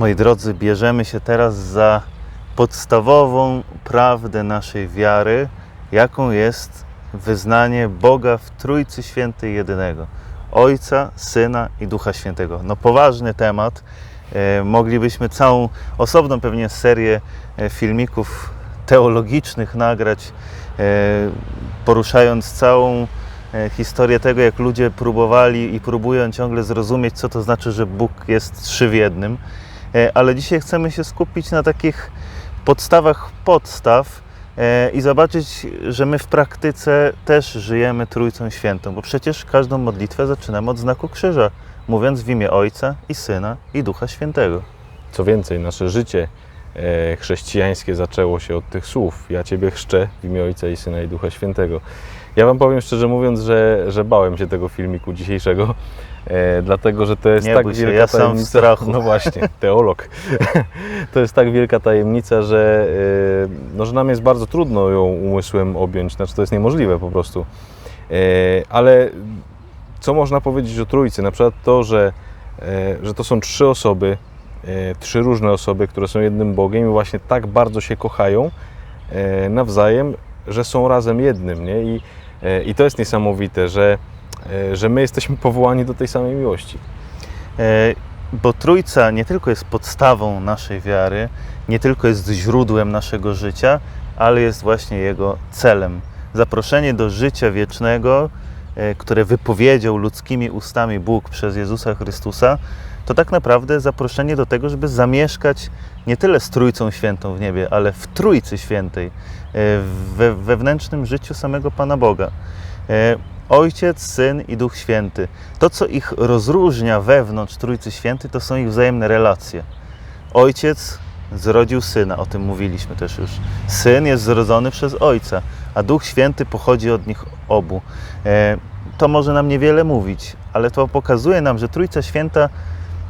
Moi drodzy, bierzemy się teraz za podstawową prawdę naszej wiary, jaką jest wyznanie Boga w Trójcy Świętej Jedynego. Ojca, Syna i Ducha Świętego. No poważny temat. E, moglibyśmy całą osobną pewnie serię e, filmików teologicznych nagrać, e, poruszając całą historię tego, jak ludzie próbowali i próbują ciągle zrozumieć, co to znaczy, że Bóg jest trzy w jednym. E, Ale dzisiaj chcemy się skupić na takich podstawach podstaw e, i zobaczyć, że my w praktyce też żyjemy Trójcą Świętą, bo przecież każdą modlitwę zaczynamy od znaku krzyża, mówiąc w imię Ojca i Syna i Ducha Świętego. Co więcej, nasze życie e, chrześcijańskie zaczęło się od tych słów. Ja Ciebie chrzczę w imię Ojca i Syna i Ducha Świętego. Ja Wam powiem szczerze mówiąc, że, że bałem się tego filmiku dzisiejszego, e, dlatego że to jest Nie tak wielka ja tajemnica. No właśnie, teolog. to jest tak wielka tajemnica, że, e, no, że nam jest bardzo trudno ją umysłem objąć, znaczy to jest niemożliwe po prostu. E, ale co można powiedzieć o Trójcy? Na przykład to, że, e, że to są trzy osoby, e, trzy różne osoby, które są jednym Bogiem i właśnie tak bardzo się kochają e, nawzajem, że są razem jednym. Nie? I, e, I to jest niesamowite, że, że my jesteśmy powołani do tej samej miłości. E, Bo Trójca nie tylko jest podstawą naszej wiary, nie tylko jest źródłem naszego życia, ale jest właśnie jego celem. Zaproszenie do życia wiecznego, e, które wypowiedział ludzkimi ustami Bóg przez Jezusa Chrystusa, to tak naprawdę zaproszenie do tego, żeby zamieszkać nie tyle z Trójcą Świętą w niebie, ale w Trójcy Świętej, e, we wewnętrznym życiu samego Pana Boga. Ojciec, Syn i Duch Święty. To, co ich rozróżnia wewnątrz Trójcy Świętej, to są ich wzajemne relacje. Ojciec zrodził Syna, o tym mówiliśmy też już. Syn jest zrodzony przez Ojca, a Duch Święty pochodzi od nich obu. E, To może nam niewiele mówić, ale to pokazuje nam, że Trójca Święta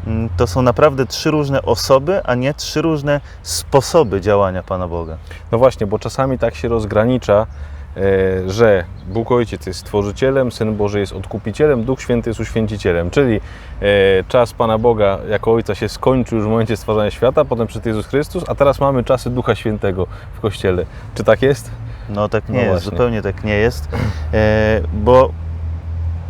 mm, to są naprawdę trzy różne osoby, a nie trzy różne sposoby działania Pana Boga. No właśnie, bo czasami tak się rozgranicza, że Bóg Ojciec jest Stworzycielem, Syn Boży jest Odkupicielem, Duch Święty jest Uświęcicielem, czyli e, czas Pana Boga jako Ojca się skończył już w momencie stwarzania świata, potem przyszedł Jezus Chrystus, a teraz mamy czasy Ducha Świętego w Kościele. Czy tak jest? No tak nie No jest, właśnie. zupełnie tak nie jest, e, bo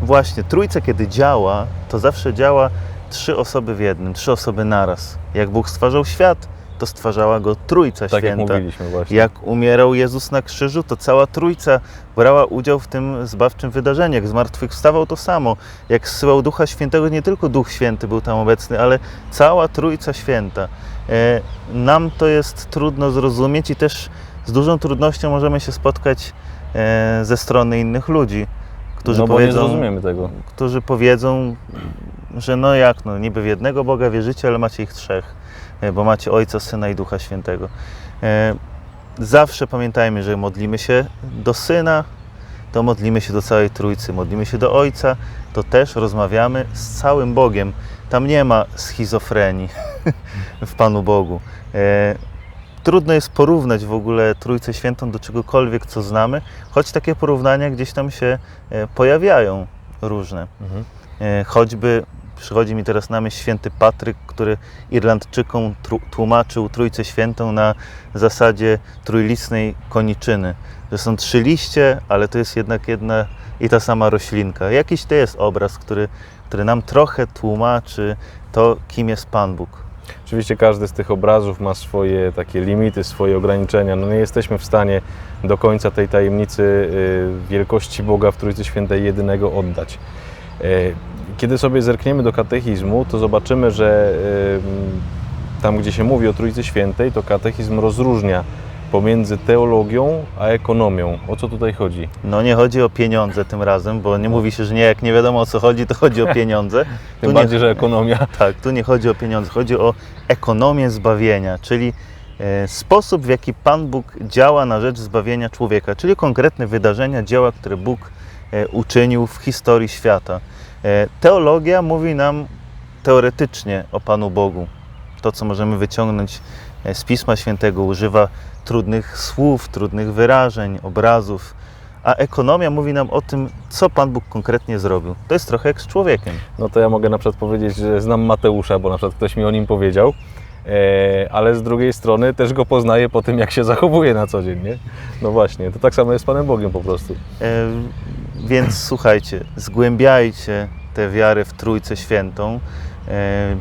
właśnie Trójca kiedy działa, to zawsze działa trzy osoby w jednym, trzy osoby naraz. Jak Bóg stwarzał świat, to stwarzała go Trójca Tak jak Święta. mówiliśmy właśnie. Jak umierał Jezus na krzyżu, to cała Trójca brała udział w tym zbawczym wydarzeniu. Jak zmartwychwstawał, to samo. Jak zsyłał Ducha Świętego, nie tylko Duch Święty był tam obecny, ale cała Trójca Święta. E, Nam to jest trudno zrozumieć i też z dużą trudnością możemy się spotkać e, ze strony innych ludzi, którzy no powiedzą, zrozumiemy tego. którzy powiedzą, że no jak, no niby w jednego Boga wierzycie, ale macie ich trzech, e, bo macie Ojca, Syna i Ducha Świętego. E, Zawsze pamiętajmy, że modlimy się do Syna, to modlimy się do całej Trójcy, modlimy się do Ojca, to też rozmawiamy z całym Bogiem. Tam nie ma schizofrenii w Panu Bogu. E, Trudno jest porównać w ogóle Trójcę Świętą do czegokolwiek, co znamy, choć takie porównania gdzieś tam się pojawiają różne. Mhm. Choćby przychodzi mi teraz na myśl święty Patryk, który Irlandczykom tłumaczył Trójcę Świętą na zasadzie trójlistnej koniczyny. Że są trzy liście, ale to jest jednak jedna i ta sama roślinka. Jakiś to jest obraz, który, który nam trochę tłumaczy to, kim jest Pan Bóg. Oczywiście każdy z tych obrazów ma swoje takie limity, swoje ograniczenia. No nie jesteśmy w stanie do końca tej tajemnicy y, wielkości Boga w Trójcy Świętej jedynego oddać. Kiedy sobie zerkniemy do katechizmu, to zobaczymy, że tam, gdzie się mówi o Trójcy Świętej, to katechizm rozróżnia pomiędzy teologią a ekonomią. O co tutaj chodzi? No nie chodzi o pieniądze tym razem, bo nie mówi się, że nie, jak nie wiadomo o co chodzi, to chodzi o pieniądze. Tym Tu bardziej, że ekonomia Tak, tu nie chodzi o pieniądze, chodzi o ekonomię zbawienia, czyli e, sposób, w jaki Pan Bóg działa na rzecz zbawienia człowieka, czyli konkretne wydarzenia, dzieła, które Bóg e, uczynił w historii świata. E, Teologia mówi nam teoretycznie o Panu Bogu. To, co możemy wyciągnąć e, z Pisma Świętego, używa trudnych słów, trudnych wyrażeń, obrazów, a ekonomia mówi nam o tym, co Pan Bóg konkretnie zrobił. To jest trochę jak z człowiekiem. No to ja mogę na przykład powiedzieć, że znam Mateusza, bo na przykład ktoś mi o nim powiedział. E, ale z drugiej strony też go poznaję po tym, jak się zachowuje na co dzień, nie? No właśnie, to tak samo jest z Panem Bogiem po prostu. Więc słuchajcie, zgłębiajcie tę wiarę w Trójcę Świętą. E,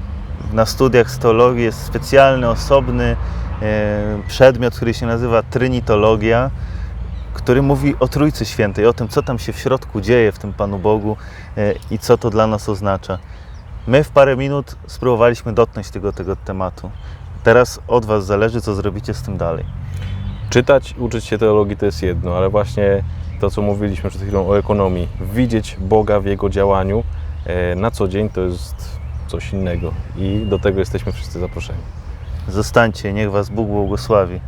Na studiach z teologii jest specjalny, osobny e, przedmiot, który się nazywa trynitologia, który mówi o Trójcy Świętej, o tym, co tam się w środku dzieje w tym Panu Bogu e, i co to dla nas oznacza. My w parę minut spróbowaliśmy dotknąć tego, tego tematu. Teraz od Was zależy, co zrobicie z tym dalej. Czytać, uczyć się teologii to jest jedno, ale właśnie to, co mówiliśmy przed chwilą o ekonomii, widzieć Boga w Jego działaniu e, na co dzień to jest coś innego i do tego jesteśmy wszyscy zaproszeni. Zostańcie, niech Was Bóg błogosławi.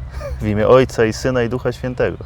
W imię Ojca i Syna i Ducha Świętego.